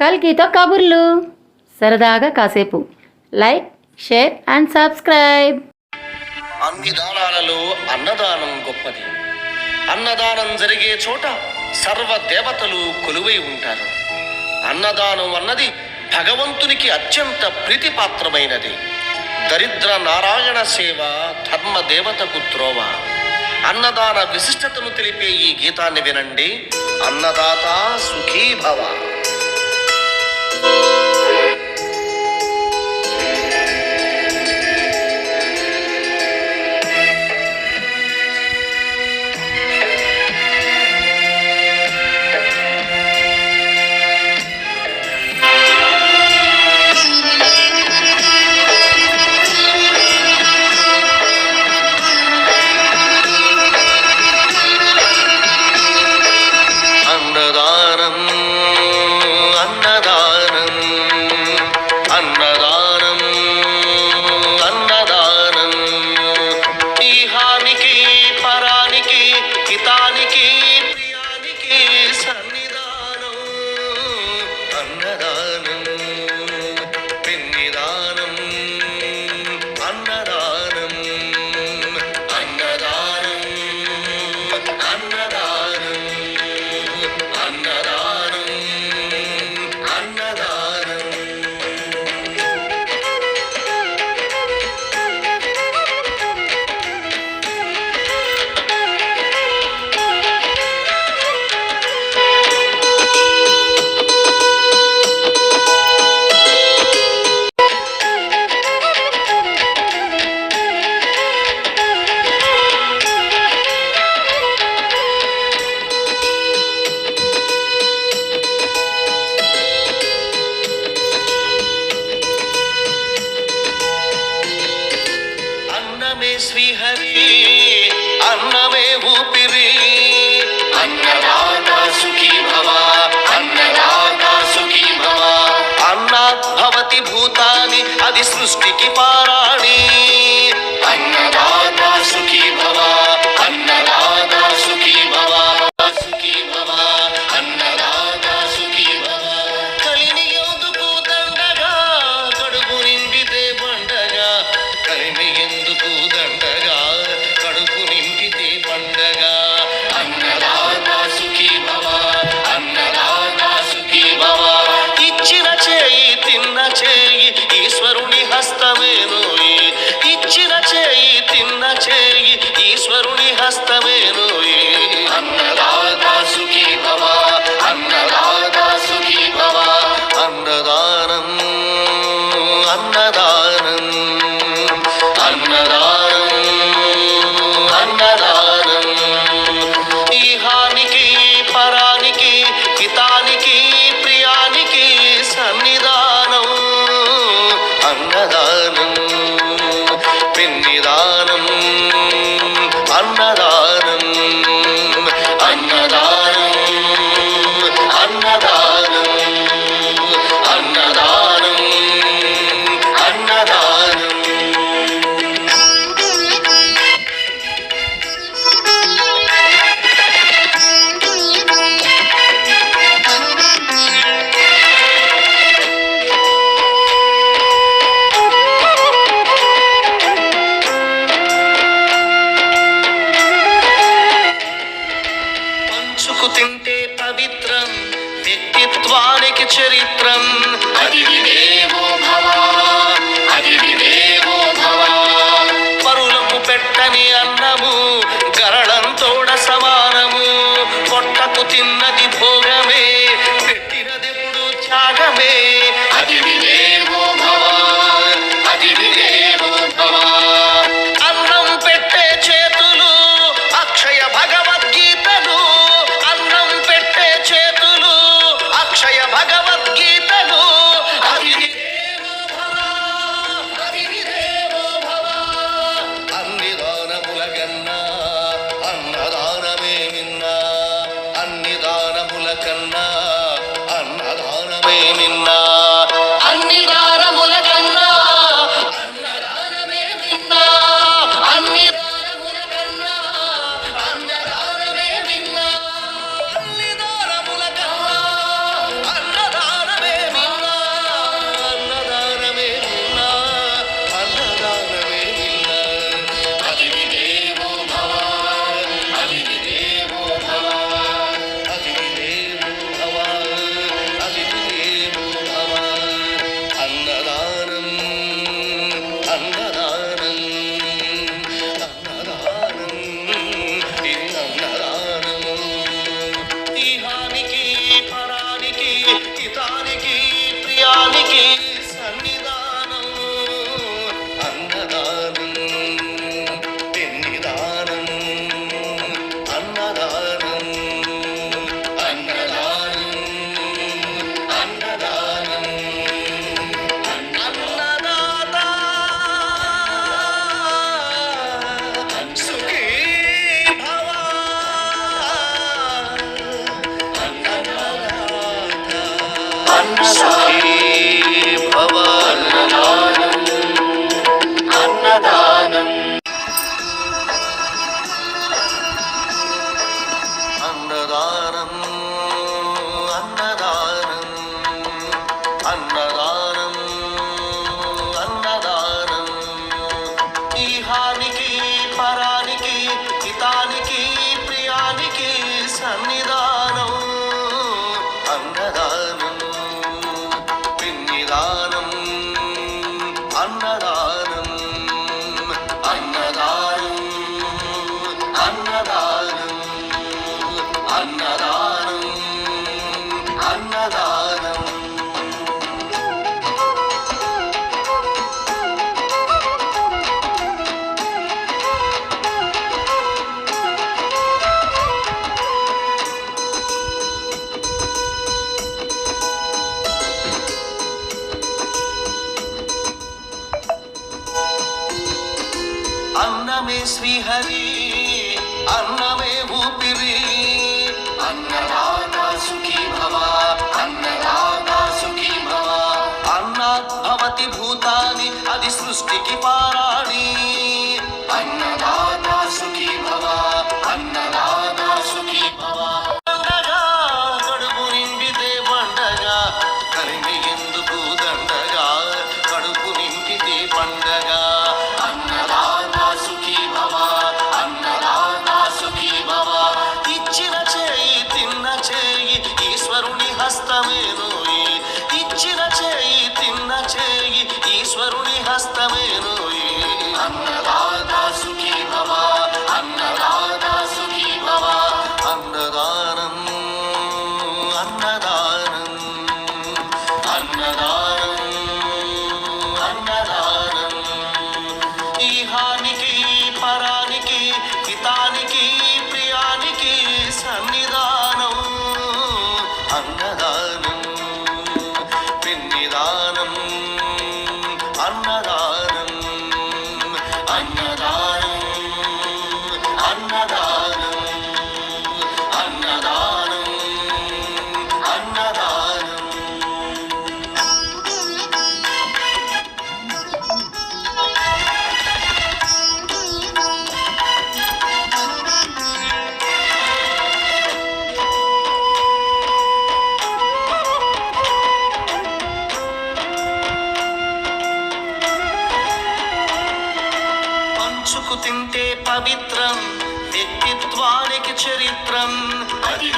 కల్కితో కబుర్లు. సరదాగా కాసేపు. Like share and subscribe. అన్ని దానాలలో అన్నదానం గొప్పది. అన్నదానం జరిగే చోట సర్వ దేవతలు కొలువై ఉంటారు. అన్నదానం అన్నది భగవంతునికి అత్యంత ప్రీతిపాత్రమైనది. దరిద్ర నారాయణ సేవ ధర్మ దేవతకు త్రోవ. అన్నదాన విశిష్టతను తెలిపే ఈ గీతాన్ని వినండి. అన్నదాత సుఖీభవ. జీవితానికి this is tricky. part. పవిత్రం వ్యక్తిత్వానికి చరిత్రం. పరులకు పెట్టని అన్నము గ Show అన్నమే శ్రీహరి అన్నమే ఊపిరి. అన్నదానా సుఖీ భవ అన్నదానా సుఖీ భవ. అన్నాద్భవతి భూతాని అది సృష్టికి పారాణ తింటే పవిత్రం వ్యక్తిత్వానికి చరిత్రం. అది